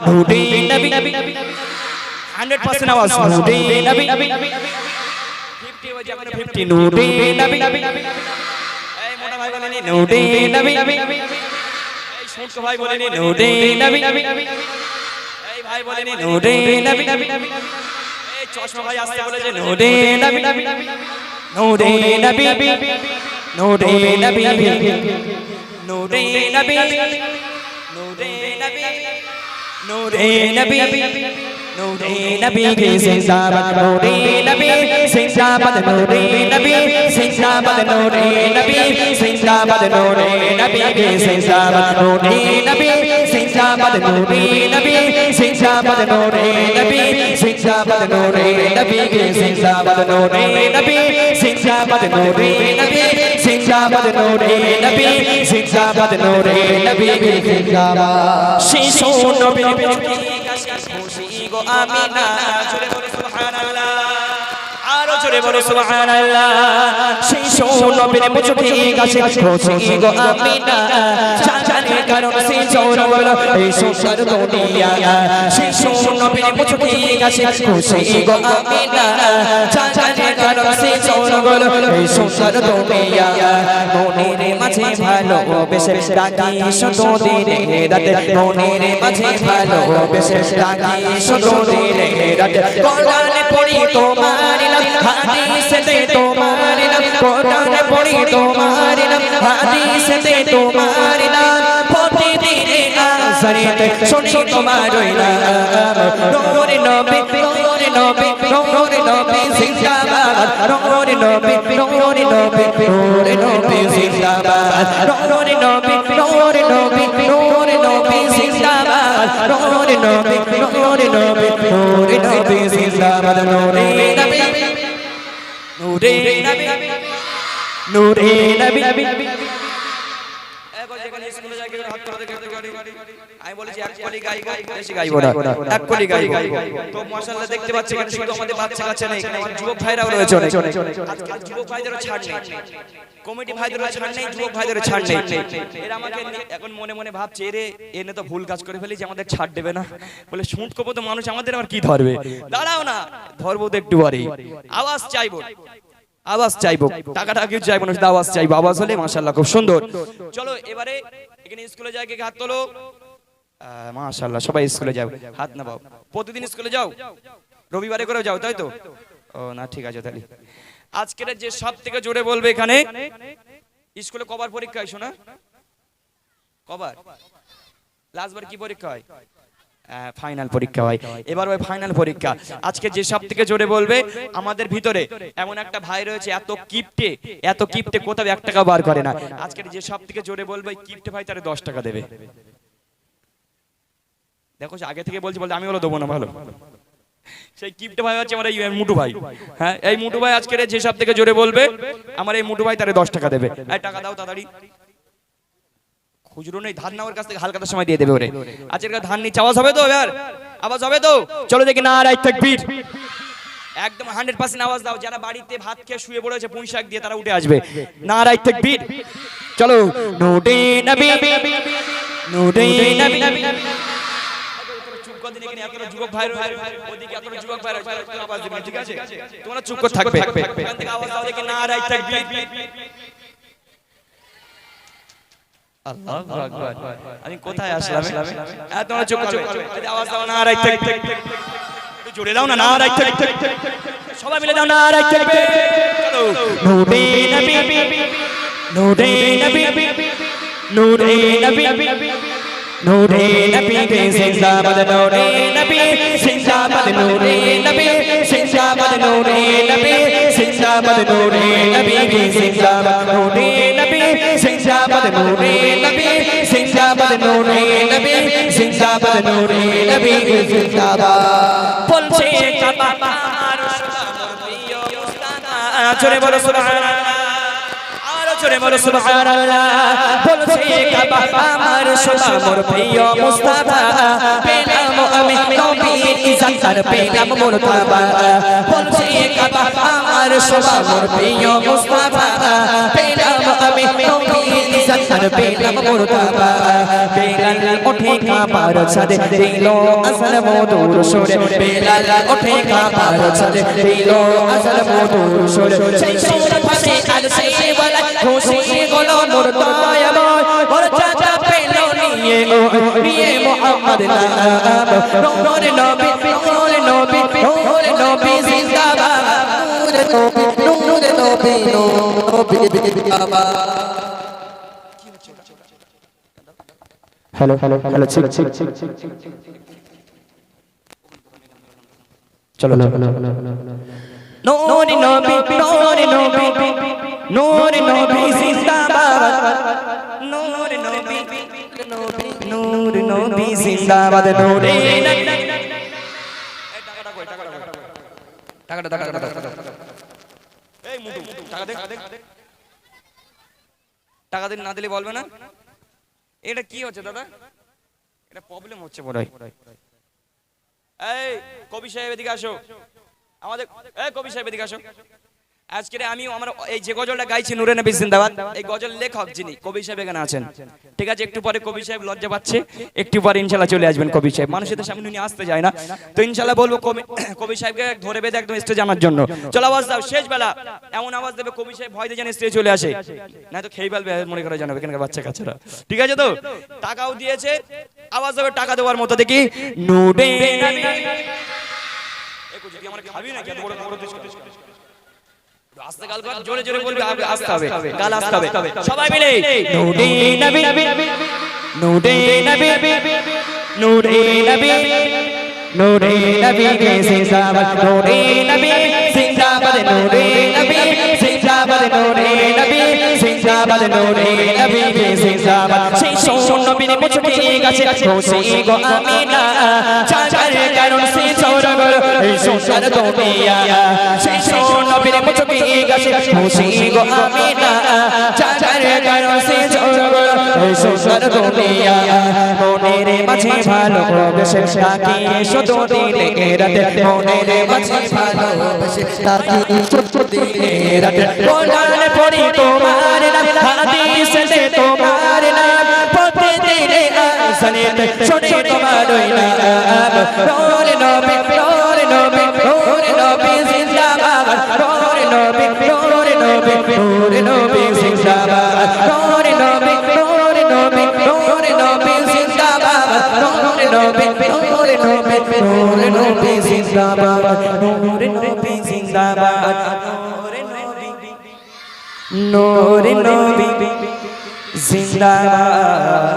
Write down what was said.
নূরে নবী hundred percent আওয়াজ নূরে নবী ফিফটি বাজে এখন ফিফটি নূরে নবী এই মোটা ভাই বলেনি নূরে নবী এই শুনকো ভাই বলেনি নূরে নবী এই ভাই বলেনি নূরে নবী এই চশমা ভাই আসতে বলেছে নূরে নবী নূরে নবী নূরে নবী নূরে নবী নূরে নবী নূরে নবী নূরে নবী কি জিন্দাবাদ নূরে নবী জিন্দাবাদ নূরে নবী জিন্দাবাদ নূরে নবী জিন্দাবাদ নূরে নবী কি জিন্দাবাদ নূরে নবী জিন্দাবাদ নূরে নবী জিন্দাবাদ নূরে নবী জিন্দাবাদ নূরে নবী জিন্দাবাদ নূরে নবী জিন্দাবাদ নূরে নবী জিন্দাবাদ নূরে নবী জিন্দাবাদ নূরে নবী জিন্দাবাদ শিশু নবীর গো আমিনা জোরে বলে সুবহানাল্লাহ আরও জোরে বলে সুবহানাল্লাহ সেই সৌরভের মুচুকে গাছে খুশি গো আমিনা কারণ সে চোর বলো এই সুন্দর দুনিয়া শিশু নবীর মুচকি গাছে খুশি গো আমিনা। চাচানে কারণ সে চোর এই সুন্দর দুনিয়া মনের মাঝে ভালো বেশে ডাকি শুধু দিনে রাতে। মনের মাঝে ভালো বেশে ডাকি শুধু দিনে রাতে। কোরআনে পড়ি তোমার হাদিসে তোমার কোরআনে পড়ি তোমার হাদিসে তোমার আসারিতে শুনি তোমার নাম। নূরে নবী নূরে নবী নূরে নবী জিন্দাবাদ। নূরে নবী নূরে নবী নূরে নবী জিন্দাবাদ। নূরে নবী নূরে নবী নূরে নবী জিন্দাবাদ। নূরে নবী নূরে নবী নূরে নবী জিন্দাবাদ। নূরে নবী নূরে নবী নূরে নবী আমি বলেছি এক কলি গাইবো বেশি গাইবো না। এক কলি গাইবো তো মাশাআল্লাহ দেখতে পাচ্ছি এখানে শুধু আমাদের বাচ্চা কাচ্চা নেই এখানে যুবক ভাইরাও রয়েছে অনেক। আজকাল যুবক ভাইদেরও ছাড় নেই। কমিটি ভাইদেরও ছাড় নেই যুবক ভাইদেরও ছাড় নেই। এরা আমাকে এখন মনে মনে ভাবছে এরে এনে তো ভুল কাজ করে ফেলি যে আমাদের ছাড় দেবে না। বলে শুট কবো তো মানুষ আমাদের আবার কি ধরবে। দাঁড়াও না ধরবো তো একটু পরেই। আওয়াজ চাইব। আওয়াজ চাইব। টাকাটা কেউ চাইব না শুধু আওয়াজ চাইব। আওয়াজ হলে মাশাআল্লাহ খুব সুন্দর। চলো এবারে এখানে স্কুলে যায় কে হাত তোলো। আহ, মাশাআল্লাহ সবাই স্কুলে যাও। হাত না পাও প্রতিদিন স্কুলে যাও? রবিবারে করেও যাও তাই তো? ও না ঠিক আছে তাহলে। আজকের যে সব থেকে জোরে বলবে এখানে স্কুলে কবার পরীক্ষা হয় শোনা? কবার? লাস্টবার কি পরীক্ষা হয়? ফাইনাল পরীক্ষা হয়। এবার ওই ফাইনাল পরীক্ষা। আজকে যে সব থেকে জোরে বলবে, আমাদের ভিতরে এমন একটা ভাই রয়েছে, এত কিপটে এত কিপটে কোথাও এক টাকা বার করে না। আজকের যে সব থেকে জোরে বলবে কিপটে ভাই তারে দশ টাকা দেবে। দেখো আগে থেকে বলছি বলতে আমি হলো দেবো না, ভালো। সেই কিপটে ভাই হচ্ছে আমার এই মুটু ভাই। হ্যাঁ এই মুটু ভাই আজকের যে সব থেকে জোরে বলবে, আমার এই মুটু ভাই তারে দশ টাকা দেবে। টাকা দাও তাড়াতাড়ি। খুচরো নেই ধান নেওয়ার কাছ থেকে হালকাতার সময় দিয়ে দেবে ওরে। আজকের ধান নিচে আওয়াজ হবে তো এবার? আওয়াজ হবে তো? চলো দেখি না রাইট তাকবীর। একদম হান্ড্রেড পার্সেন্ট আওয়াজ দাও যারা বাড়িতে ভাত খেয়ে শুয়ে পড়েছে পুঁই শাক দিয়ে তারা উঠে আসবে। না রাইট তাকবীর। চলো। নুডে নবী নুডে নবী যুবক ভাই ওদিকে যুবক ভাই তোমরা আওয়াজ ঠিক আছে? তোমরা চুপ করে থাকবে। এখান থেকে আওয়াজ দাও দেখি না রাইট তাকবীর। আমি কোথায় আসলাম? হ্যাঁ তোমরা আওয়াজ দাও না রাইট জোরে দাও না না রাইট থাক। সবাই মিলে দাও না রাইট থাকবে নূরে নবী নূরে নবী নূরে নবী নূরে নবী কে জিন্দাবাদ নূরে নবী জিন্দাবাদ নূরে নবী জিন্দাবাদ নূরে নবী জিন্দাবাদ নূরে নবী জিন্দাবাদ নূরে নবী জিন্দাবাদ নূরে নবী জিন্দাবাদ নূরে নবী জিন্দাবাদ নূরে নবী জিন্দাবাদ বলছে সুবহানাল্লাহ প্রিয় মুস্তাফা জোরে বলো সুবহানাল্লাহ জোরে বলো সুবহানাল্লাহ বলছে কাবা আমার সোনা মোর প্রিয় মুস্তাফা আমি নবীর পেলাম মোর কাবা বলছে কাবা আমার সোনা মোর প্রিয় মুস্তাফা। পেলাম আমি নবীর আর পেলাম মুর্দাবা বেলাল ওঠে কাবার ছাদে দিল আসল মধুর সুরে বেলাল ওঠে কাবার ছাদে দিল আসল মধুর সুরে সেই সুর ফাঁসে আর সেই বলা খুশি গলো নূর দয়াময়। ওর চাচা পেল নিয়ে ও নিয়ে মোহাম্মদ নাম। নূরে নবী নূরে নবী নবী জিন্দাবাদ হ্যালো হ্যালো হ্যালো ঠিক ঠিক ঠিক চলো চলো নোরে নবী নোরে নবী নোরে নবী জিন্দাবাদ নোরে নবী নোরে নবী জিন্দাবাদ নোরে টাকাটা টাকাটা টাকাটা মুটু টাকা দে টাকা দিন না দিলে বলবে না? এটা কি হচ্ছে দাদা? এটা প্রবলেম হচ্ছে মনে হয় এই কবি সাহেব এদিকে আসো। আমাদের এই কবি সাহেব এদিকে আসো। আজকে আমি আমার এই যে গজলটা গাইছি নুরে নবী জিন্দাবাদ, এই গজল লেখক যিনি, কবি সাহেব এখানে আছেন। ঠিক আছে, একটু পরে কবি সাহেব লজ্জা পাচ্ছে, একটু পরে ইনশাল্লাহ চলে আসবেন কবি সাহেব। মানুষের সামনে উনি আসতে যায় না। তো ইনশাল্লাহ বলব কবি সাহেবকে ধরে বেঁধে একদম স্টেজে আনার জন্য। চলো আওয়াজ দাও, শেষ বেলা। এমন আওয়াজ দেবে কবি সাহেব ভয় দিয়ে যেন স্টেজে চলে আসে। না তো খেয়ে ফেলবে, মনে করে জানাবে এখানকার বাচ্চা কাচ্চারা। ঠিক আছে তো? টাকাও দিয়েছে, আওয়াজ দেবে টাকা দেওয়ার মতো দেখি। নুডে আমার খাবি নাকি এত বড় বড় দিস আস্তে গাল কর জোরে জোরে বলবি আসতে হবে গাল আসতে হবে সবাই মিলে। নুডে নবী। নুডে নবী। নুডে নবী। নুডে নবী। কে জিন্দাবাদ নুডে নবী। জিন্দাবাদ নুডে নবী। জিন্দাবাদ নুডে নবী। জিন্দাবাদ নুডে নবী। কে জিন্দাবাদ সেই সোন নবীর মুছকে গেছে। খুশি গো আমিনা। চাচার কারণ সে চৌরগর সংসার দুনিয়া সেই সোন নবীর মুছকে গেছে খুশি নবী নবী, নূর নবী নূর নবী জিন্দাবাদ। নূর নবী নূর নবী নূর নবী জিন্দাবাদ। নূর নবী নূর নবী নূর নবী জিন্দাবাদ। নূর নবী জিন্দাবাদ। নূর নবী জিন্দাবাদ।